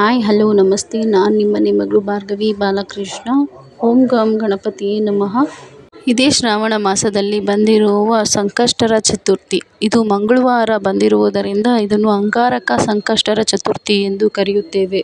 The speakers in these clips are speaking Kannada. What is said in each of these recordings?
ಹಾಯ್, ಹಲೋ, ನಮಸ್ತೆ. ನಾನು ನಿಮ್ಮ ಮಗಳು ಭಾರ್ಗವಿ ಬಾಲಕೃಷ್ಣ. ಓಂ ಗಂ ಗಣಪತಿ ನಮಃ. ಇದೇ ಶ್ರಾವಣ ಮಾಸದಲ್ಲಿ ಬಂದಿರುವ ಸಂಕಷ್ಟರ ಚತುರ್ಥಿ. ಇದು ಮಂಗಳವಾರ ಬಂದಿರುವುದರಿಂದ ಇದನ್ನು ಅಂಗಾರಕ ಸಂಕಷ್ಟರ ಚತುರ್ಥಿ ಎಂದು ಕರೆಯುತ್ತೇವೆ.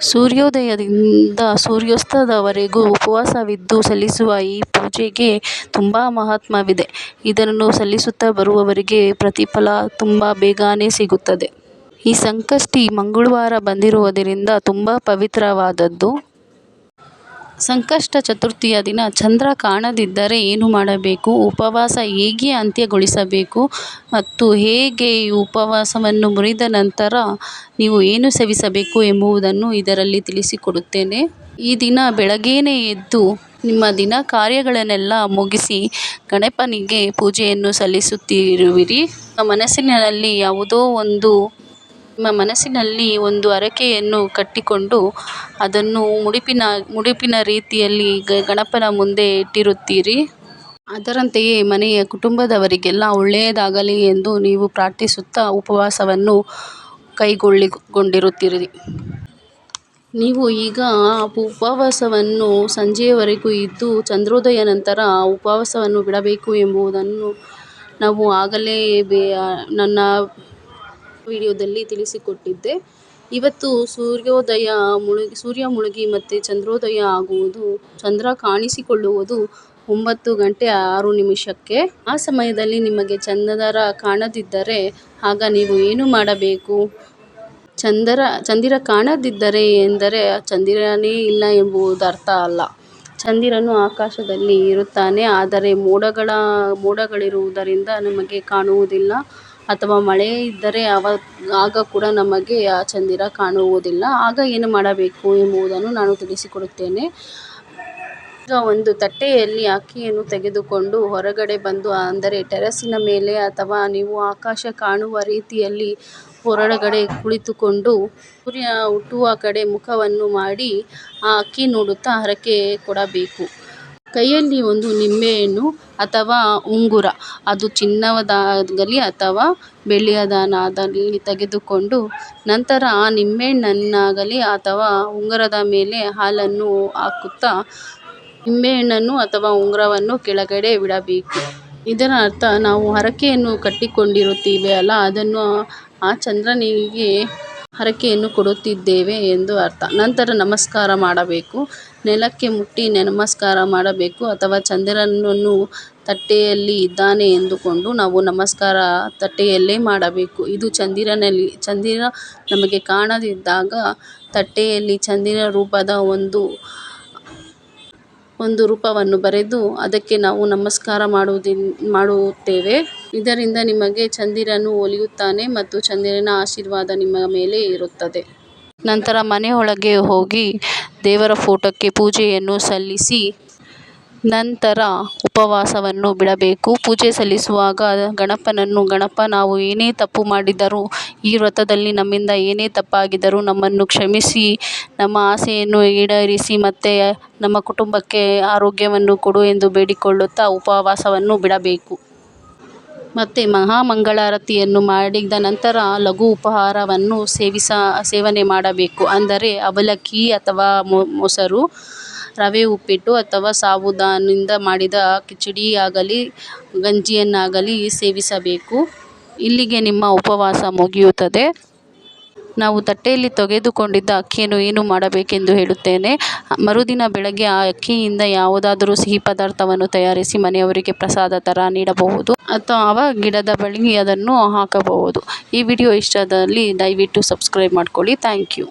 ಸೂರ್ಯೋದಯದಿಂದ ಸೂರ್ಯಾಸ್ತದವರೆಗೂ ಉಪವಾಸವಿದ್ದು ಸಲ್ಲಿಸುವ ಈ ಪೂಜೆಗೆ ತುಂಬ ಮಹಾತ್ಮವಿದೆ ಇದನ್ನು ಸಲ್ಲಿಸುತ್ತಾ ಬರುವವರಿಗೆ ಪ್ರತಿಫಲ ತುಂಬ ಬೇಗನೆ ಸಿಗುತ್ತದೆ. ಈ ಸಂಕಷ್ಟಿ ಮಂಗಳವಾರ ಬಂದಿರುವುದರಿಂದ ತುಂಬ ಪವಿತ್ರವಾದದ್ದು. ಸಂಕಷ್ಟ ಚತುರ್ಥಿಯ ದಿನ ಚಂದ್ರ ಕಾಣದಿದ್ದರೆ ಏನು ಮಾಡಬೇಕು? ಉಪವಾಸ ಹೇಗೆ ಅಂತ್ಯಗೊಳಿಸಬೇಕು? ಮತ್ತು ಹೇಗೆ ಈ ಉಪವಾಸವನ್ನು ಮುರಿದ ನಂತರ ನೀವು ಏನು ಸೇವಿಸಬೇಕು ಎಂಬುದನ್ನು ಇದರಲ್ಲಿ ತಿಳಿಸಿಕೊಡುತ್ತೇನೆ. ಈ ದಿನ ಬೆಳಗ್ಗೆಯೇ ಎದ್ದು ನಿಮ್ಮ ದಿನ ಕಾರ್ಯಗಳನ್ನೆಲ್ಲ ಮುಗಿಸಿ ಗಣಪನಿಗೆ ಪೂಜೆಯನ್ನು ಸಲ್ಲಿಸುತ್ತಿರುವಿರಿ. ಮನಸ್ಸಿನಲ್ಲಿ ಯಾವುದೋ ಒಂದು ಮನಸ್ಸಿನಲ್ಲಿ ಒಂದು ಹರಕೆಯನ್ನು ಕಟ್ಟಿಕೊಂಡು ಅದನ್ನು ಮುಡಿಪಿನ ಮುಡಿಪಿನ ರೀತಿಯಲ್ಲಿ ಗಣಪನ ಮುಂದೆ ಇಟ್ಟಿರುತ್ತೀರಿ. ಅದರಂತೆಯೇ ಮನೆಯ ಕುಟುಂಬದವರಿಗೆಲ್ಲ ಒಳ್ಳೆಯದಾಗಲಿ ಎಂದು ನೀವು ಪ್ರಾರ್ಥಿಸುತ್ತಾ ಉಪವಾಸವನ್ನು ಕೈಗೊಳ್ಳಿಕೊಂಡಿರುತ್ತೀರಿ. ನೀವು ಈಗ ಉಪವಾಸವನ್ನು ಸಂಜೆಯವರೆಗೂ ಇದ್ದು ಚಂದ್ರೋದಯ ನಂತರ ಉಪವಾಸವನ್ನು ಬಿಡಬೇಕು ಎಂಬುದನ್ನು ನಾವು ಆಗಲೇ ಬೇ ನನ್ನ ವಿಡಿಯೋದಲ್ಲಿ ತಿಳಿಸಿಕೊಟ್ಟಿದ್ದೆ. ಇವತ್ತು ಸೂರ್ಯೋದಯ ಮುಳುಗಿ, ಸೂರ್ಯ ಮುಳುಗಿ ಮತ್ತು ಚಂದ್ರೋದಯ ಆಗುವುದು, ಚಂದ್ರ ಕಾಣಿಸಿಕೊಳ್ಳುವುದು ಒಂಬತ್ತು ಗಂಟೆ ಆರು ನಿಮಿಷಕ್ಕೆ. ಆ ಸಮಯದಲ್ಲಿ ನಿಮಗೆ ಚಂದ್ರ ಕಾಣದಿದ್ದರೆ ಆಗ ನೀವು ಏನು ಮಾಡಬೇಕು? ಚಂದ್ರ, ಚಂದಿರ ಕಾಣದಿದ್ದರೆ ಎಂದರೆ ಚಂದಿರನೇ ಇಲ್ಲ ಎಂಬುದು ಅರ್ಥ ಅಲ್ಲ. ಚಂದಿರನು ಆಕಾಶದಲ್ಲಿ ಇರುತ್ತಾನೆ, ಆದರೆ ಮೋಡಗಳ, ಮೋಡಗಳಿರುವುದರಿಂದ ನಮಗೆ ಕಾಣುವುದಿಲ್ಲ. ಅಥವಾ ಮಳೆ ಇದ್ದರೆ ಅವ, ಆಗ ಕೂಡ ನಮಗೆ ಆ ಚಂದಿರ ಕಾಣುವುದಿಲ್ಲ. ಆಗ ಏನು ಮಾಡಬೇಕು ಎಂಬುದನ್ನು ನಾನು ತಿಳಿಸಿಕೊಡುತ್ತೇನೆ. ಈಗ ಒಂದು ತಟ್ಟೆಯಲ್ಲಿ ಅಕ್ಕಿಯನ್ನು ತೆಗೆದುಕೊಂಡು ಹೊರಗಡೆ ಬಂದು, ಅಂದರೆ ಟೆರೆಸ್ಸಿನ ಮೇಲೆ ಅಥವಾ ನೀವು ಆಕಾಶ ಕಾಣುವ ರೀತಿಯಲ್ಲಿ ಹೊರಗಡೆ ಕುಳಿತುಕೊಂಡು ಸೂರ್ಯ ಹುಟ್ಟುವ ಕಡೆ ಮುಖವನ್ನು ಮಾಡಿ ಆ ಅಕ್ಕಿ ನೋಡುತ್ತಾ ಹರಕೆ ಕೊಡಬೇಕು. ಕೈಯಲ್ಲಿ ಒಂದು ನಿಂಬೆಹಣ್ಣು ಅಥವಾ ಉಂಗುರ. ಅದು ಚಿನ್ನದಾಗಲಿ ಅಥವಾ ಬೆಳ್ಳಿಯದಾಗಲಿ ತೆಗೆದುಕೊಂಡು ನಂತರ ಆ ನಿಂಬೆಹಣ್ಣನ್ನಾಗಲಿ ಅಥವಾ ಉಂಗುರದ ಮೇಲೆ ಹಾಲನ್ನು ಹಾಕುತ್ತಾ ನಿಂಬೆಹಣ್ಣನ್ನು ಅಥವಾ ಉಂಗುರವನ್ನು ಕೆಳಗಡೆ ಬಿಡಬೇಕು. ಇದರ ಅರ್ಥ ನಾವು ಹರಕೆಯನ್ನು ಕಟ್ಟಿಕೊಂಡಿರುತ್ತೀವಿ ಅಲ್ಲ, ಅದನ್ನು ಆ ಚಂದ್ರನಿಗೆ ಹರಕೆಯನ್ನು ಕೊಡುತ್ತಿದ್ದೇವೆ ಎಂದು ಅರ್ಥ. ನಂತರ ನಮಸ್ಕಾರ ಮಾಡಬೇಕು. ನೆಲಕ್ಕೆ ಮುಟ್ಟಿ ನಮಸ್ಕಾರ ಮಾಡಬೇಕು. ಅಥವಾ ಚಂದ್ರನನ್ನು ತಟ್ಟೆಯಲ್ಲಿ ಇದ್ದಾನೆ ಎಂದುಕೊಂಡು ನಾವು ನಮಸ್ಕಾರ ತಟ್ಟೆಯಲ್ಲೇ ಮಾಡಬೇಕು. ಇದು ಚಂದಿರನಲ್ಲಿ ಚಂದಿರ ನಮಗೆ ಕಾಣದಿದ್ದಾಗ ತಟ್ಟೆಯಲ್ಲಿ ಚಂದಿರ ರೂಪದ ಒಂದು ಒಂದು ರೂಪವನ್ನು ಬರೆದು ಅದಕ್ಕೆ ನಾವು ನಮಸ್ಕಾರ ಮಾಡುವುದಿನ್ ಮಾಡುತ್ತೇವೆ. ಇದರಿಂದ ನಿಮಗೆ ಚಂದಿರನು ಒಲಿಯುತ್ತಾನೆ ಮತ್ತು ಚಂದಿರನ ಆಶೀರ್ವಾದ ನಿಮ್ಮ ಮೇಲೆ ಇರುತ್ತದೆ. ನಂತರ ಮನೆಯೊಳಗೆ ಹೋಗಿ ದೇವರ ಫೋಟೋಕ್ಕೆ ಪೂಜೆಯನ್ನು ಸಲ್ಲಿಸಿ ನಂತರ ಉಪವಾಸವನ್ನು ಬಿಡಬೇಕು. ಪೂಜೆ ಸಲ್ಲಿಸುವಾಗ ಗಣಪನನ್ನು, ಗಣಪ, ನಾವು ಏನೇ ತಪ್ಪು ಮಾಡಿದರೂ, ಈ ವ್ರತದಲ್ಲಿ ನಮ್ಮಿಂದ ಏನೇ ತಪ್ಪಾಗಿದ್ದರೂ ನಮ್ಮನ್ನು ಕ್ಷಮಿಸಿ, ನಮ್ಮ ಆಸೆಯನ್ನು ಈಡೇರಿಸಿ ಮತ್ತು ನಮ್ಮ ಕುಟುಂಬಕ್ಕೆ ಆರೋಗ್ಯವನ್ನು ಕೊಡು ಎಂದು ಬೇಡಿಕೊಳ್ಳುತ್ತಾ ಉಪವಾಸವನ್ನು ಬಿಡಬೇಕು. ಮತ್ತು ಮಹಾಮಂಗಳಾರತಿಯನ್ನು ಮಾಡಿದ ನಂತರ ಲಘು ಉಪಹಾರವನ್ನು ಸೇವಿಸ, ಸೇವನೆ ಮಾಡಬೇಕು. ಅಂದರೆ ಅವಲಕ್ಕಿ ಅಥವಾ ಮೊಸರು ರವೆ ಉಪ್ಪಿಟ್ಟು ಅಥವಾ ಸಾಬುದಾನಿಂದ ಮಾಡಿದ ಕಿಚಡಿಯಾಗಲಿ, ಗಂಜಿಯನ್ನಾಗಲಿ ಸೇವಿಸಬೇಕು. ಇಲ್ಲಿಗೆ ನಿಮ್ಮ ಉಪವಾಸ ಮುಗಿಯುತ್ತದೆ. ನಾವು ತಟ್ಟೆಯಲ್ಲಿ ತೆಗೆದುಕೊಂಡಿದ್ದ ಅಕ್ಕಿಯನ್ನು ಏನು ಮಾಡಬೇಕೆಂದು ಹೇಳುತ್ತೇನೆ. ಮರುದಿನ ಬೆಳಗ್ಗೆ ಆ ಅಕ್ಕಿಯಿಂದ ಯಾವುದಾದರೂ ಸಿಹಿ ಪದಾರ್ಥವನ್ನು ತಯಾರಿಸಿ ಮನೆಯವರಿಗೆ ಪ್ರಸಾದ ಥರ ನೀಡಬಹುದು ಅಥವಾ ಗಿಡದ ಬಳಿ ಅದನ್ನು ಹಾಕಬಹುದು. ಈ ವಿಡಿಯೋ ಇಷ್ಟದಲ್ಲಿ ದಯವಿಟ್ಟು ಸಬ್ಸ್ಕ್ರೈಬ್ ಮಾಡ್ಕೊಳ್ಳಿ. Thank you.